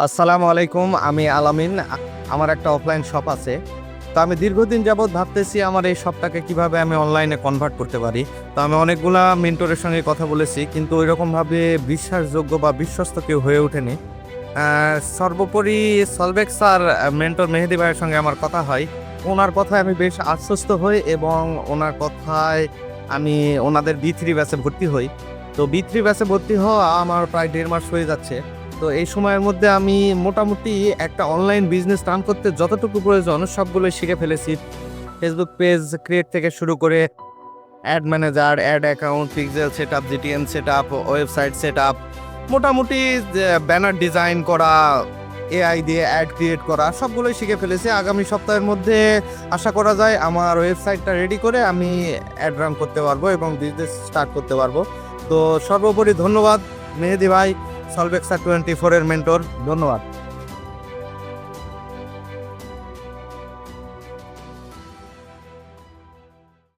আসসালামু আলাইকুম, আমি আলামিন, আমার একটা অফলাইন শপ আছে। তো আমি দীর্ঘদিন যাবৎ ভাবতেছি আমার এই শপটাকে কীভাবে আমি অনলাইনে কনভার্ট করতে পারি। তো আমি অনেকগুলা মেন্টরের সঙ্গে কথা বলেছি, কিন্তু ওইরকমভাবে বিশ্বাসযোগ্য বা বিশ্বস্ত কেউ হয়ে ওঠেনি। সর্বোপরি সলবেক স্যার মেন্টর মেহেদি ভাইয়ের সঙ্গে আমার কথা হয়। ওনার কথায় আমি বেশ আশ্বস্ত হই এবং ওনার কথায় আমি ওনাদের বি থ্রি ব্যাচে ভর্তি হই। তো বি থ্রি ব্যাচে ভর্তি হওয়া আমার প্রায় দেড় মাস হয়ে যাচ্ছে। তো এই সময়ের মধ্যে আমি মোটামুটি একটা অনলাইন বিজনেস রান করতে যতটুকু প্রয়োজন সবগুলো শিখে ফেলেছি। ফেসবুক পেজ ক্রিয়েট থেকে শুরু করে ad manager ad account pixel set up GTN set up website set up মোটামুটি ব্যানার ডিজাইন করা এআই দিয়ে অ্যাড ক্রিয়েট করা, সবগুলোই শিখে ফেলেছি। আগামী সপ্তাহের মধ্যে আশা করা যায় আমার ওয়েবসাইটটা রেডি করে আমি অ্যাড রান করতে পারব এবং বিজনেস স্টার্ট করতে পারব। তো সর্বোপরি ধন্যবাদ, মেহেদি ভাই। সলভেক্সা টোয়েন্টি ফোরের মেন্টর ধন্যবাদ।